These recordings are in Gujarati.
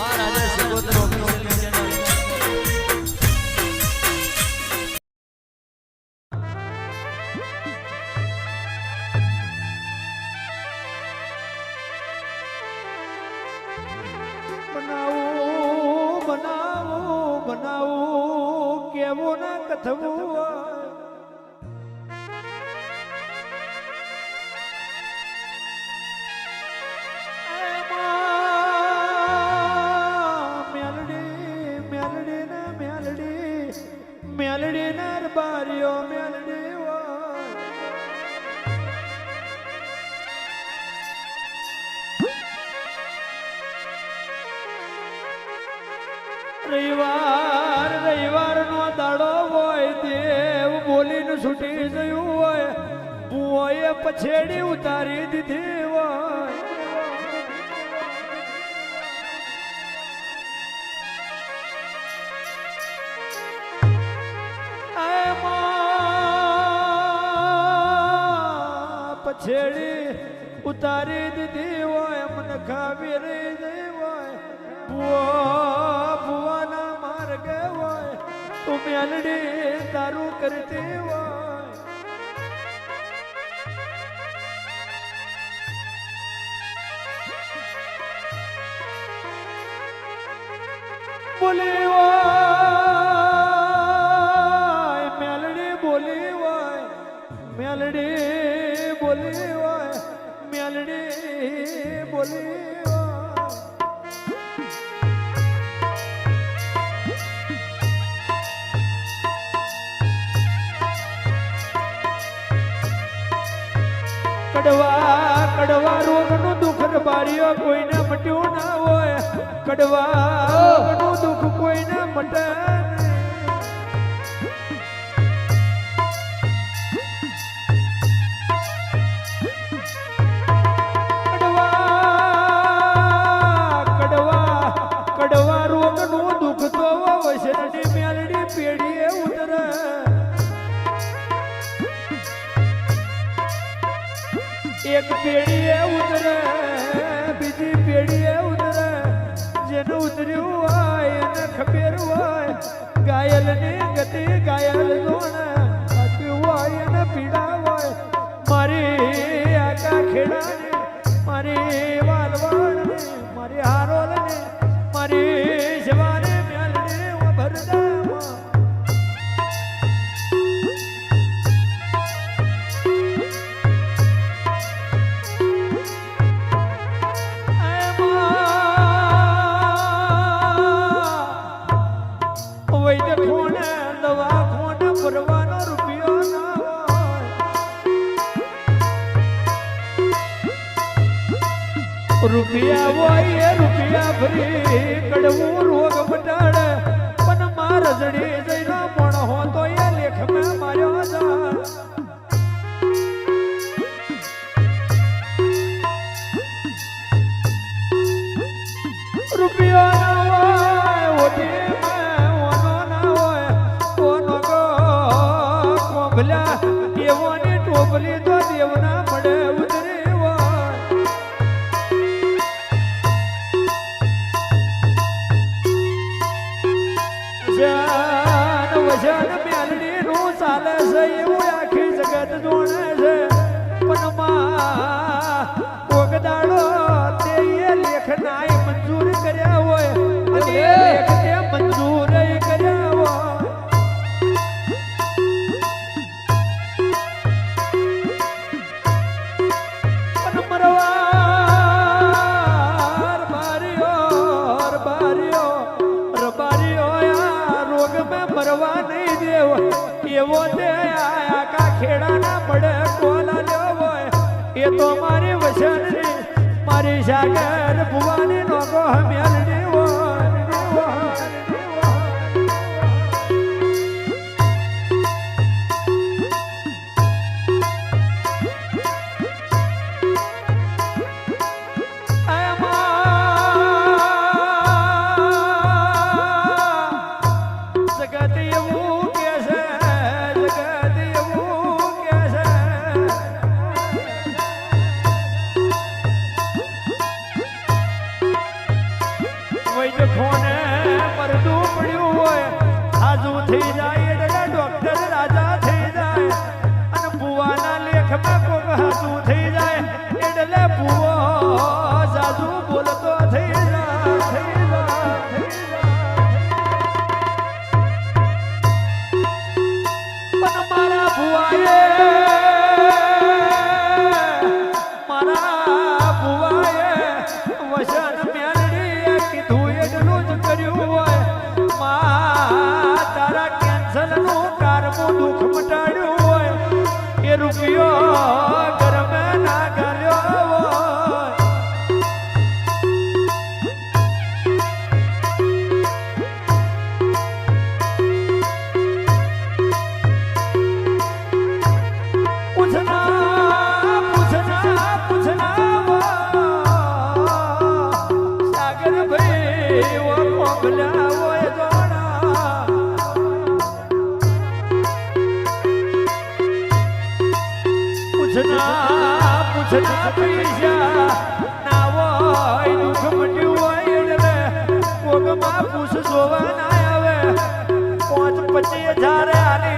વાહ રાજા સિકોતર રવિવાર રવિવાર નો દાડો હોય, દેવ બોલીને છૂટી ગયું હોય ભુવોએ પછેડી ઉતારી દીધી હોય. પછેડી ઉતારી દીધી હોય મને ખાવી રહી ગઈ તું મેલડી તારું કરતી હોય. બોલી હોય મેલડી બોલી હોય મેલડી બોલી હોય મેલડી કડવા કડવા રોગનું દુઃખ બારીઓ કોઈને મટ્યું ના હોય. કડવા રોગનું દુઃખ કોઈને મટે એક પેઢીએ ઉતરે, બીજી પેઢીએ ઉતરે. જેનું ઉતર્યું હોય, એને ખબર હોય. ઘાયલની ગતિ ગાયલ જોણે. આપ્યું હોય, એને પીડા હોય. મારી આકા ખેડાની, મારી રૂપિયા હોય રૂપિયા ફરી કડવું રોગ મટાડે પણ માર રજડી જાન વજન મેલડી નું ચાલે છે એવું વસનની મારી સાગર ભુવાની નોગો હમ્યાલની પાછલા પૈસા ના હોય દુઃખ મટ્યું હોય એટલે કોકમાં પૂછ જોવા પચીસ હજાર આની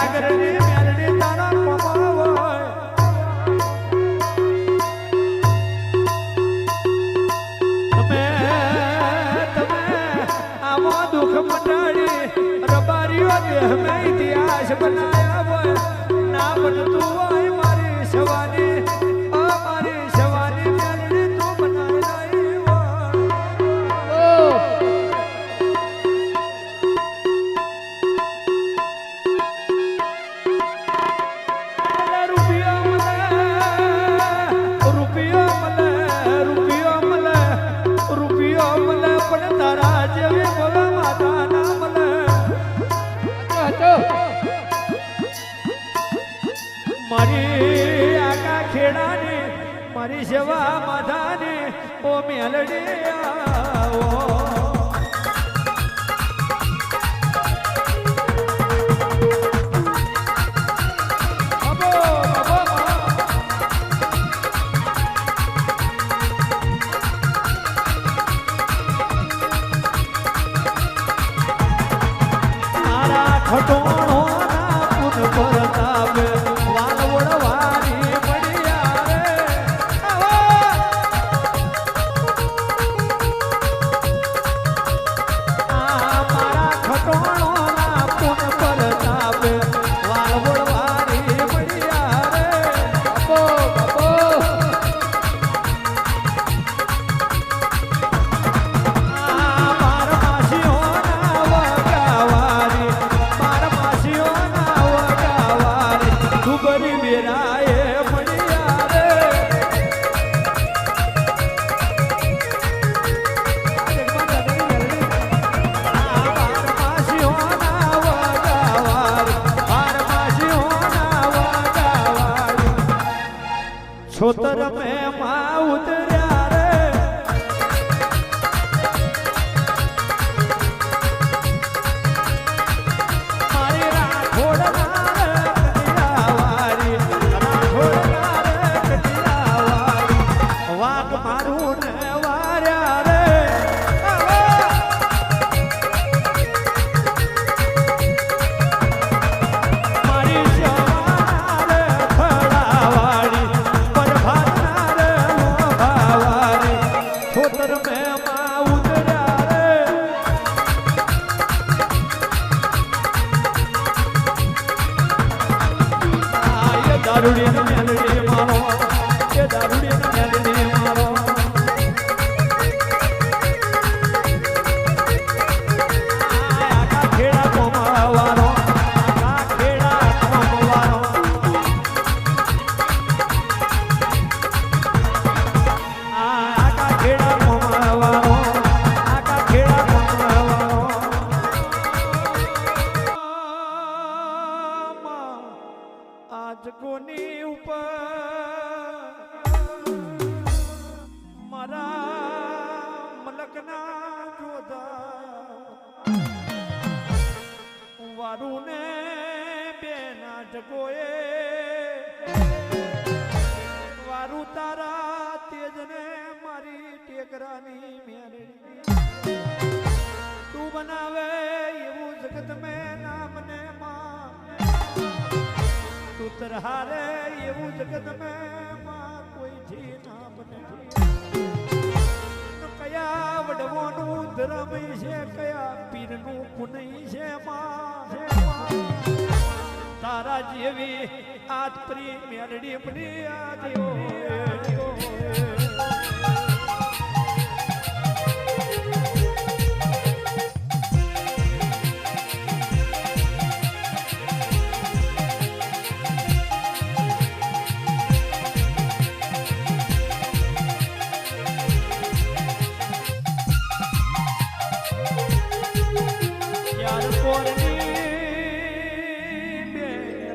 ಸಾಗರನೇ મારી આકા ખેડાની મારી સેવા માધાની ઓ મેલડી આવો. અંતર હારે, એવું જગત મેં કોઈ જી ના બને કયા વડવાનું ધર્મ છે, કયા પીરનું પુનય છે તારા જેવી આજ પ્રી મેલડી પ્રિયા જેવો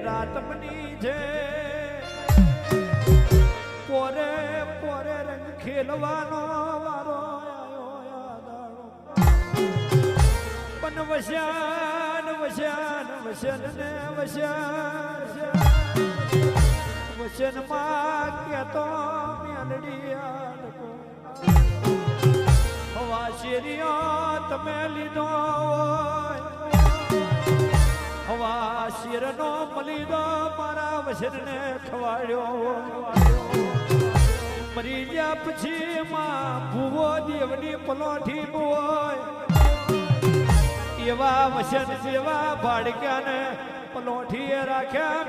રાતમની છે પોરે પોરે રંગ ખેલવાનો વારો પણ વશ્યાન વશ્યાન વશન ને વશ્યાન વચનમાં કેતો મેલડિયા હવા શેરિયા તમે લીધો હવા શિરનો મલિદો મારા વશરને ખવાડ્યો. મરી ગયા પછી માં ભૂવો દેવની પલોઠી હોય એવા વસન જેવા ભાડક્યાને પલોઠીએ રાખ્યા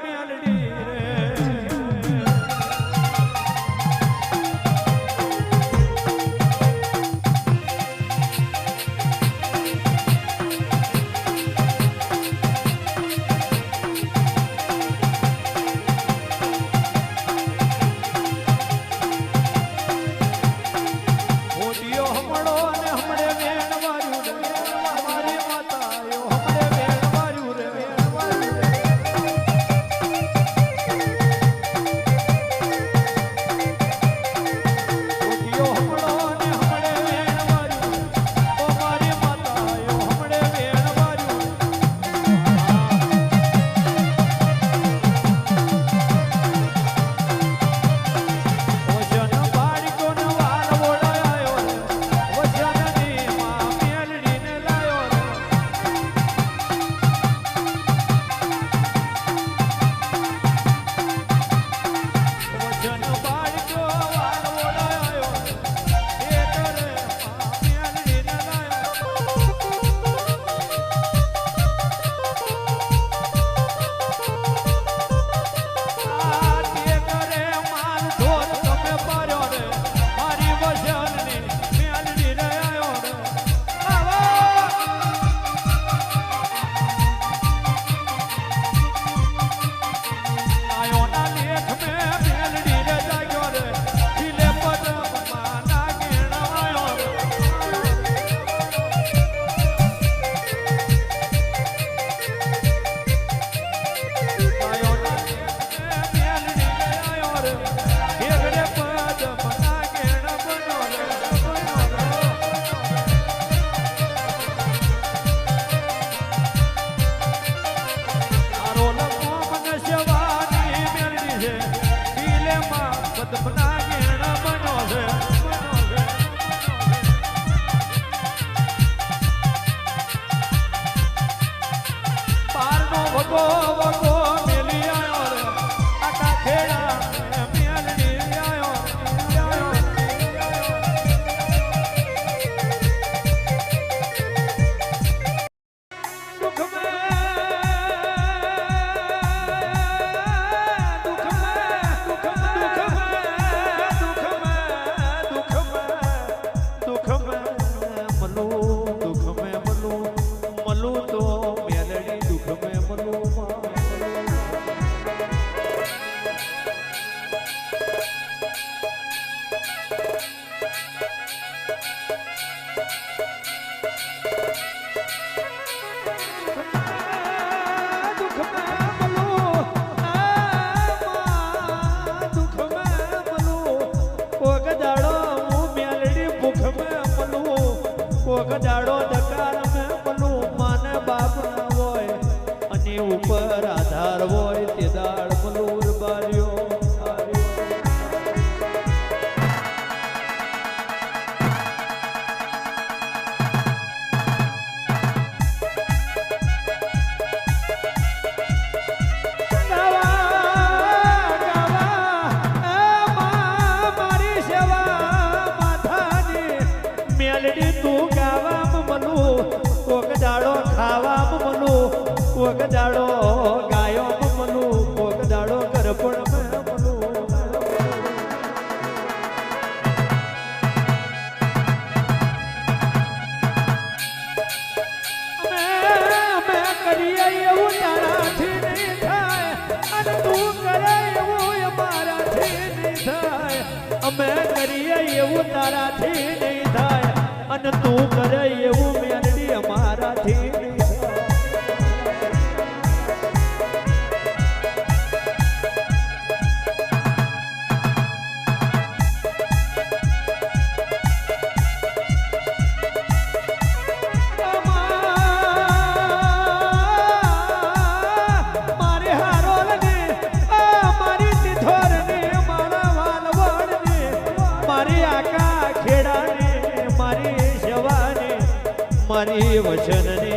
મારી વચનને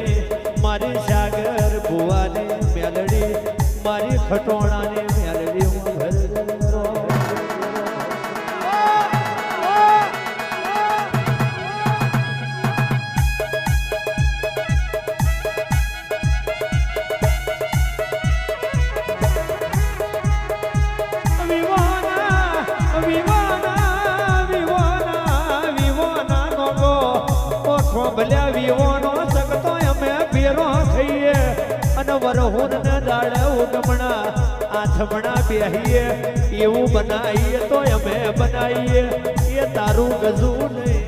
મારી સાગર ભુવાની મેલડી મારી ખટોણાની જમણા આ જમણા બેહીએ, એવું બનાવીએ તો અમે બનાવીએ એ તારું ગજું નહીં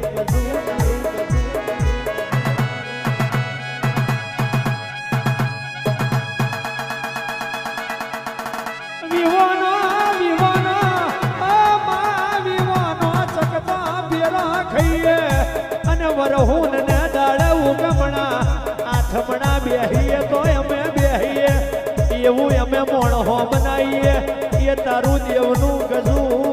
અને વરહુન ને. દાડે ઉગમણા, આથમણા બેહીએ. એવું અમે મોણહો બનાવીએ. એ તારું દેવનું ગજું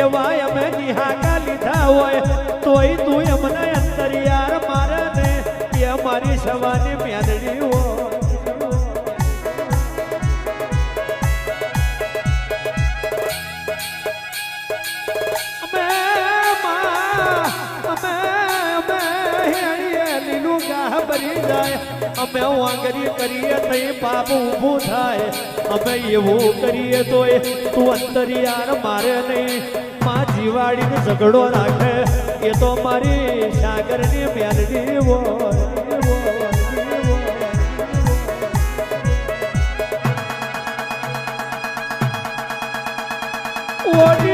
એવા અમે નિહાકા લીધા હોય. મારી સવાની પ્યાદડી હોય જાય. અમે વાંગરી કરીએ તો પાપ ઊભું થાય. અમે એવું કરીએ તોય તું અંતરિયાર મારે નહીં. માં જીવાડીને ઝઘડો રાખે. એ તો મારી સાગરની મેલડી હોય o olho